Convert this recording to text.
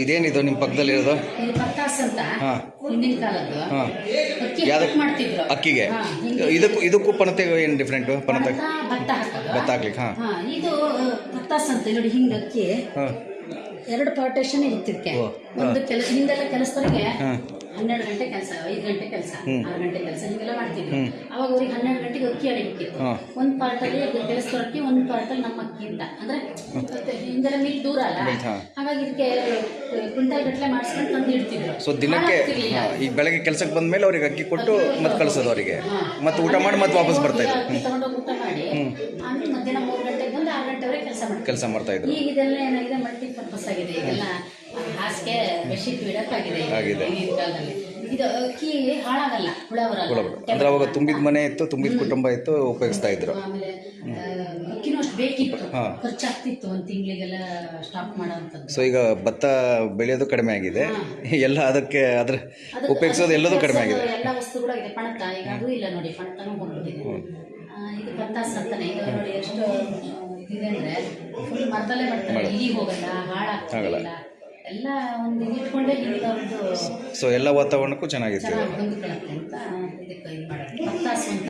ಇದೇನಿದು ನಿಮ್ಮ ಪಕ್ಕದಲ್ಲಿ ಇರೋದು? ಹಾಂ. ಯಾವ್ದು? ಅಕ್ಕಿಗೆ? ಇದಕ್ಕೂ ಇದಕ್ಕೂ ಪಣತೆ ಏನು ಡಿಫ್ರೆಂಟು ಪಣತೆ ಭತ್ತ ಹಾಕ್ಲಿಕ್ಕೆ ಹಾಂ. ಇದು ಪತ್ತಾಸ್ ಅಂತ. ನೋಡಿ ಹಿಂಗೆ ಅಕ್ಕಿ. ಎರಡು ಪಾರ್ಟೇಷನ್ ಇರ್ತಿದ್ಕೆ ಒಂದು ಕೆಲಸ ಹಿಂದೆಲ್ಲ ಕೆಲಸದವ್ರಿಗೆ ಹನ್ನೆರಡು ಗಂಟೆ ಕೆಲಸ ಐದು ಗಂಟೆ ಕೆಲಸ. ಆರು ಗಂಟೆ ಕೆಲಸ ಹೀಗೆಲ್ಲ ಮಾಡ್ತಿದ್ರು. ಅವಾಗ ಅವ್ರಿಗೆ ಹನ್ನೆರಡು ಗಂಟೆಗೆ ಅಕ್ಕಿ ಅಡಿಬೇಕಿತ್ತು. ಒಂದು ಪಾರ್ಟಲ್ಲಿ ಕೆಲಸದವ್ರಿಗೆ ಒಂದು ಪಾರ್ಟಲ್ಲಿ ನಮ್ಮ ಅಕ್ಕಿ ಅಂತ ಅಂದ್ರೆ ಹಿಂದೆಲ್ಲ ದೂರ ಅಲ್ಲ. ಹಾಗಾಗಿ ಇದಕ್ಕೆ ಕ್ವಿಂಟಲ್ ಗಟ್ಟಲೆ ಮಾಡಿಸ್ಕೊಂಡು ತಂದು ಇಡ್ತಿದ್ರು ಸೊ ದಿನಕ್ಕೆ ಈಗ ಬೆಳಗ್ಗೆ ಕೆಲಸಕ್ಕೆ ಬಂದ ಮೇಲೆ ಅವ್ರಿಗೆ ಅಕ್ಕಿ ಕೊಟ್ಟು ಮತ್ತೆ ಕಳಿಸೋದು ಅವರಿಗೆ. ಮತ್ತೆ ಊಟ ಮಾಡಿ ಮತ್ತೆ ವಾಪಸ್ ಬರ್ತಾ ಇದ್ರು. ತಗೊಂಡೋಗಿ ಊಟ ಮಾಡಿ ಆಮೇಲೆ ಮಧ್ಯಾಹ್ನ ಮೂರು ಗಂಟೆಗೆ ಬಂದು ಆರು ಗಂಟೆವರೆಗೆ ಕೆಲಸ ಕೆಲಸ ಮಾಡ್ತಾ ಇದ್ರು. ಈಗ ಇದೆಲ್ಲ ಏನಾಗಿದೆ ಮಲ್ಟಿಪರ್ಪಸ್ ಆಗಿದೆ. ಈಗೆಲ್ಲ ಹಾಸಿಗೆ ಬೆಡ್ಶೀಟ್ ಇಡಕ್ಕಾಗಿದೆ ಆಗಿದೆ. ಈಗಿನ ಕಾಲದಲ್ಲಿ ಇದು ಅಕ್ಕಿ ಹಾಳಾಗಲ್ಲ ಹುಳ ಬರಲ್ಲ ಹುಳಗಳು. ಅಂದ್ರೆ ಅವಾಗ ತುಂಬಿದ ಮನೆ ಇತ್ತು ತುಂಬಿದ ಕುಟುಂಬ ಇತ್ತು ಉಪಯೋಗಿಸ್ತಾ ಇದ್ರು. ಆಮೇಲೆ ಆ, ಅಕ್ಕಿನೂ ಅಷ್ಟು ಬೇಕಿತ್ತು. ಹಾ. ಖರ್ಚಾಗ್ತಿತ್ತು ಒಂದು ತಿಂಗಳಿಗೆಲ್ಲ ಸ್ಟಾಕ್ ಮಾಡೋವಂಥದ್ದು. ಸೊ ಈಗ ಭತ್ತ ಬೆಳೆಯೋದು ಕಡಿಮೆ ಆಗಿದೆ. ಎಲ್ಲ ಅದಕ್ಕೆ ಅದ್ರ ಅದಕ್ಕೆ- ಉಪಯೋಗಿಸೋದು ಎಲ್ಲದೂ ಕಡಿಮೆ ಆಗಿದೆ. ಎಲ್ಲ ವಸ್ತುಗಳಾಗಿದೆ ಪಣತ ಈಗ ಅದು ಇಲ್ಲ ನೋಡಿ ಪಣತನೂ ಹೋಗ್ಬಿಟ್ಟಿದೆ ಆ, ಇದು ಪತ್ತಾಸ್ ಅಂತಾನೆ ಇದು ನೋಡಿ ಎಷ್ಟು ಆ, ಇದಿದೆ ಅಂದ್ರೆ ಫುಲ್ ಮರದಲ್ಲೇ ಮಾಡ್ತಾರೆ ಇಲ್ಲಿ ಹೋಗಲ್ಲ ಹಾಳಾಗ್ತಿಲ್ಲ ಎಲ್ಲ ಒಂದು ಇಟ್ಕೊಂಡೆ ಸೊ ಎಲ್ಲ ವಾತಾವರಣಕ್ಕೂ ಚೆನ್ನಾಗಿತ್ತು ಇದು. ಚೆನ್ನಾಗಿ ಹೊಂದ್ಕೊಳತ್ತೆ ಅಂತ ಇದಕ್ಕೆ ಇದು ಮಾಡೋದು ಪತ್ತಾಸ್ ಅಂತ